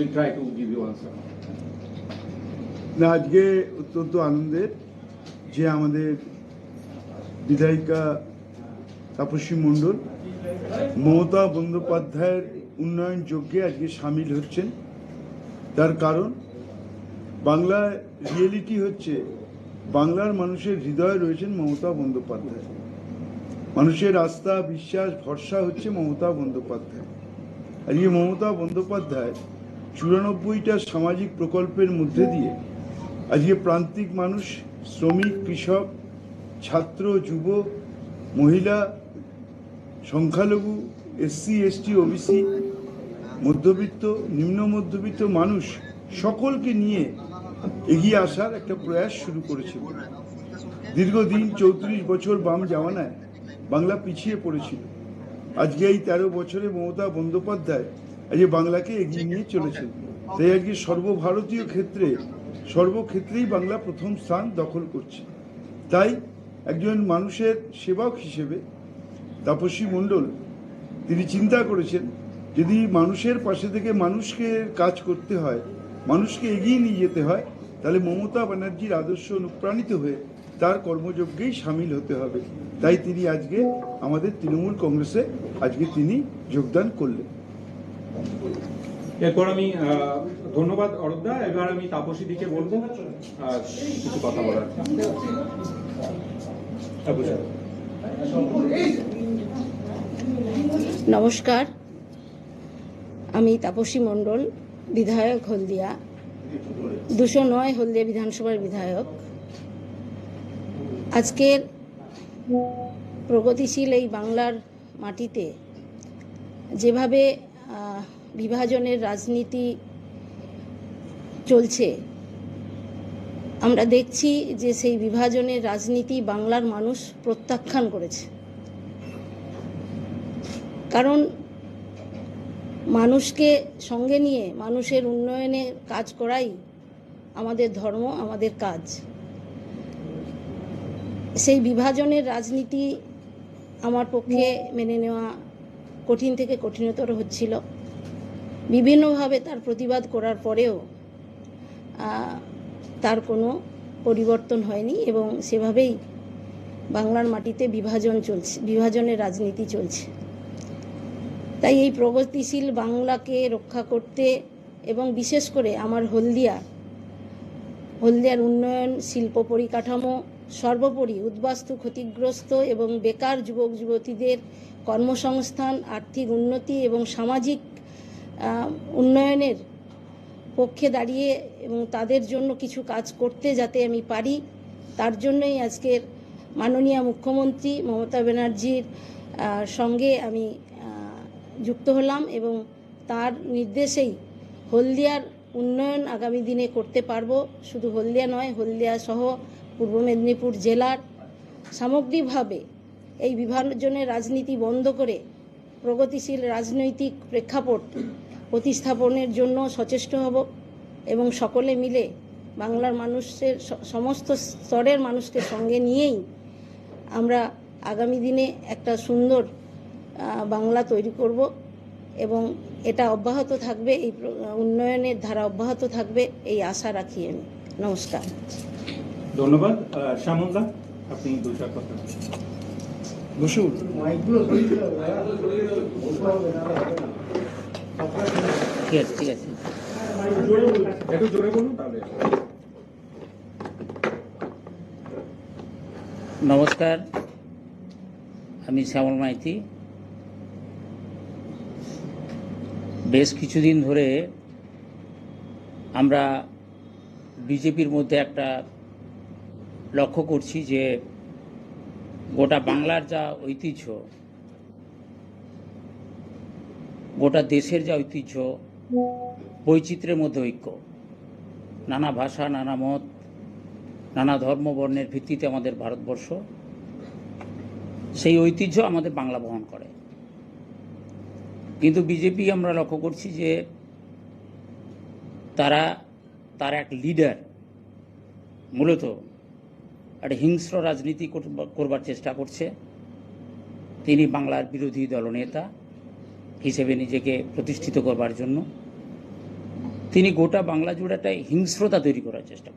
we'll try to give you answer. না, আজকে অত্যন্ত আনন্দের যে আমাদের বিধায়িকা তাপসী মণ্ডল, মমতা বন্দ্যোপাধ্যায়ের উন্নয়ন যজ্ঞে আজকে সামিল হচ্ছেন। তার কারণ বাংলায় রিয়েলিটি হচ্ছে, বাংলার মানুষের হৃদয়ে রয়েছেন মমতা বন্দ্যোপাধ্যায়। মানুষের আস্থা, বিশ্বাস, ভরসা হচ্ছে মমতা বন্দ্যোপাধ্যায়। আজকে মমতা বন্দ্যোপাধ্যায় চুরানব্বইটা সামাজিক প্রকল্পের মধ্যে দিয়ে আজকে প্রান্তিক মানুষ, শ্রমিক, কৃষক, ছাত্র, যুব, মহিলা, সংখ্যালঘু, এসসি, এসটি, ওবিসি, মধ্যবিত্ত, নিম্ন মধ্যবিত্ত মানুষ সকলকে নিয়ে এগিয়ে আসার একটা প্রয়াস শুরু করেছিল। দীর্ঘদিন চৌত্রিশ বছর বাম জামানায় বাংলা পিছিয়ে পড়েছিল। আজকে এই তেরো বছরে মমতা বন্দ্যোপাধ্যায় আজকে বাংলাকে এগিয়ে নিয়ে চলেছেন তাই আজকে সর্বভারতীয় ক্ষেত্রে সর্বক্ষেত্রেই বাংলা প্রথম স্থান দখল করছে। তাই একজন মানুষের সেবক হিসেবে তাপসী মণ্ডল তিনি চিন্তা করেছেন যদি মানুষের পাশে থেকে মানুষকে কাজ করতে হয় মানুষকে এগিয়ে নিয়ে যেতে হয় তাহলে মমতা ব্যানার্জির আদর্শ অনুপ্রাণিত হয়ে তার কর্মযজ্ঞেই সামিল হতে হবে। তাই তিনি আজকে আমাদের তৃণমূল কংগ্রেসে আজকে তিনি যোগদান করলেন। এরপর আমি ধন্যবাদ এবার আমি তাপসী দিকে বলব। কিছু কথা বলার নমস্কার। আমি তাপসী মণ্ডল, বিধায়ক হলদিয়া। দুশো নয় হলদিয়া বিধানসভার বিধায়ক। আজকের প্রগতিশীল এই বাংলার মাটিতে যেভাবে বিভাজনের রাজনীতি চলছে। আমরা দেখছি যে সেই বিভাজনের রাজনীতি বাংলার মানুষ প্রত্যাখ্যান করেছে। কারণ মানুষকে সঙ্গে নিয়ে, মানুষের উন্নয়নে কাজ করাই আমাদের ধর্ম, আমাদের কাজ। সেই বিভাজনের রাজনীতি আমার পক্ষে মেনে নেওয়া কঠিন থেকে কঠিনতর হচ্ছিল। বিভিন্নভাবে তার প্রতিবাদ করার পরেও তার কোনো পরিবর্তন হয়নি এবং সেভাবেই বাংলার মাটিতে বিভাজন চলছে, বিভাজনের রাজনীতি চলছে। তাই এই প্রগতিশীল বাংলাকে রক্ষা করতে এবং বিশেষ করে আমার হলদিয়া, হলদিয়ার উন্নয়ন, শিল্প পরিকাঠামো সর্বোপরি উদ্বাস্তু ক্ষতিগ্রস্ত এবং বেকার যুবক যুবতীদের কর্মসংস্থান, আর্থিক উন্নতি এবং সামাজিক উন্নয়নের পক্ষে দাঁড়িয়ে এবং তাদের জন্য কিছু কাজ করতে যাতে আমি পারি, তার জন্যই আজকের মাননীয় মুখ্যমন্ত্রী মমতা ব্যানার্জির সঙ্গে আমি যুক্ত হলাম এবং তার নির্দেশেই হলদিয়ার উন্নয়ন আগামী দিনে করতে পারব। শুধু হলদিয়া নয়, হলদিয়া সহ পূর্ব মেদিনীপুর জেলার সামগ্রিকভাবে এই বিভাজনের রাজনীতি বন্ধ করে প্রগতিশীল রাজনৈতিক প্রেক্ষাপট প্রতিস্থাপনের জন্য সচেষ্ট হব এবং সকলে মিলে বাংলার মানুষের সমস্ত স্তরের মানুষকে সঙ্গে নিয়েই আমরা আগামী দিনে একটা সুন্দর বাংলা তৈরি করব এবং এটা অব্যাহত থাকবে, এই উন্নয়নের ধারা অব্যাহত থাকবে, এই আশা রাখি আমি। নমস্কার। ধন্যবাদ। শ্যামলদা আপনি দু চার কথা বসুন। ঠিক আছে ঠিক আছে একটু জোরে বলুন তাহলে। নমস্কার আমি শ্যামল মাইতি। বেশ কিছুদিন ধরে আমরা বিজেপির মধ্যে একটা লক্ষ্য করছি যে গোটা বাংলার যা ঐতিহ্য, গোটা দেশের যা ঐতিহ্য, বৈচিত্র্যের মধ্যে ঐক্য। নানা ভাষা, নানা মত, নানা ধর্ম বর্ণের ভিত্তিতে আমাদের ভারতবর্ষ, সেই ঐতিহ্য আমাদের বাংলা বহন করে। কিন্তু বিজেপি আমরা লক্ষ্য করছি যে তারা, তার এক লিডার মূলত একটা হিংস্র রাজনীতি করবা- করবার চেষ্টা করছে। তিনি বাংলার বিরোধী দলনেতা হিসেবে নিজেকে প্রতিষ্ঠিত করবার জন্য। তিনি গোটা বাংলা জুড়ে একটা হিংস্রতা তৈরি করার চেষ্টা